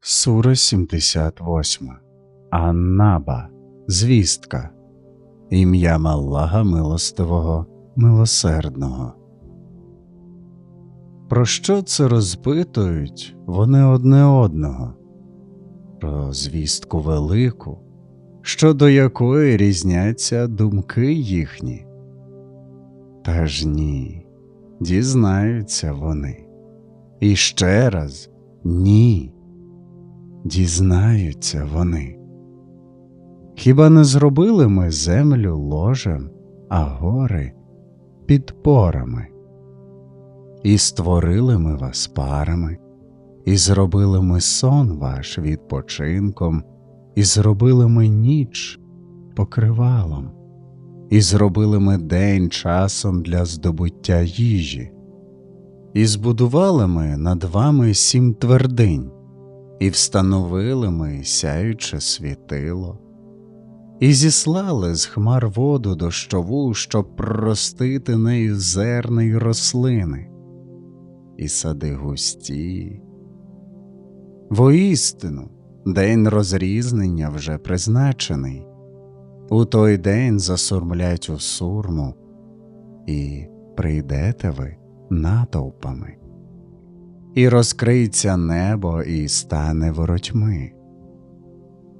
Сура 78. Аннаба. Звістка. Ім'ям Аллаха Милостивого, Милосердного. Про що це розпитують вони одне одного? Про звістку велику, щодо якої різняться думки їхні. Та ж ні, дізнаються вони. І ще раз ні дізнаються вони. Хіба не зробили ми землю ложем, а гори підпорами? І створили ми вас парами, і зробили ми сон ваш відпочинком, і зробили ми ніч покривалом, і зробили ми день часом для здобуття їжі, і збудували ми над вами сім твердинь і встановили ми сяюче світило, і зіслали з хмар воду дощову, щоб проростити нею зерна й рослини, і сади густі. Воістину, день розрізнення вже призначений, у той день засурмлять у сурму, і прийдете ви натовпами і розкриється небо, і стане воротьми,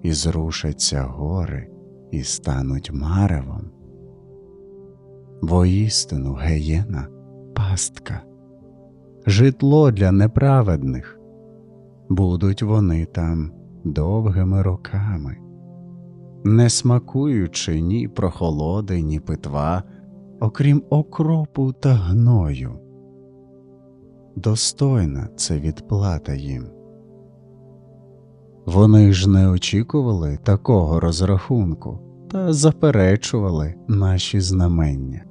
і зрушаться гори, і стануть маревом. Воістину геєна пастка, житло для неправедних, будуть вони там довгими роками, не смакуючи ні прохолоди, ні питва, окрім окропу та гною достойна це відплата їм. Вони ж не очікували такого розрахунку та заперечували наші знамення,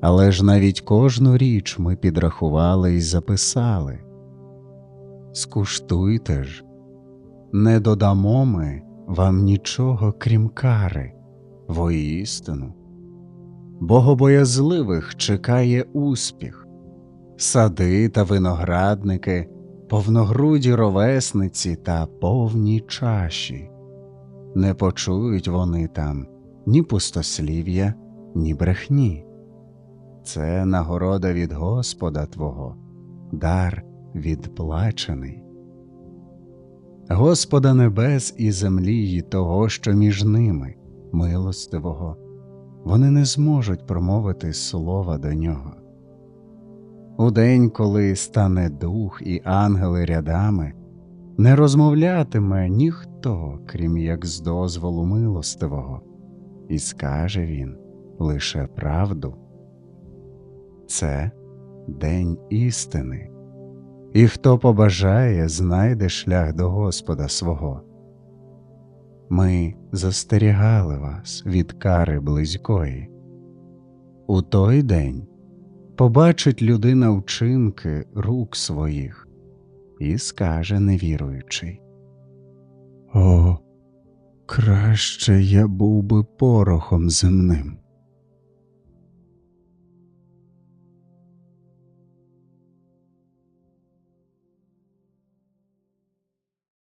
але ж навіть кожну річ ми підрахували і записали. Скуштуйте ж, не додамо ми вам нічого крім кари, воістину. Богобоязливих чекає успіх сади та виноградники, повногруді ровесниці та повні чаші. Не почують вони там ні пустослів'я, ні брехні. Це нагорода від Господа Твого, дар відплачений. Господа небес і землі й того, що між ними, милостивого, вони не зможуть промовити слова до нього. У день, коли стане дух і ангели рядами, не розмовлятиме ніхто, крім як з дозволу милостивого, і скаже він лише правду. Це день істини, і хто побажає, знайде шлях до Господа свого. Ми застерігали вас від кари близької. У той день побачить людина вчинки рук своїх і скаже невіруючий О, краще я був би порохом земним.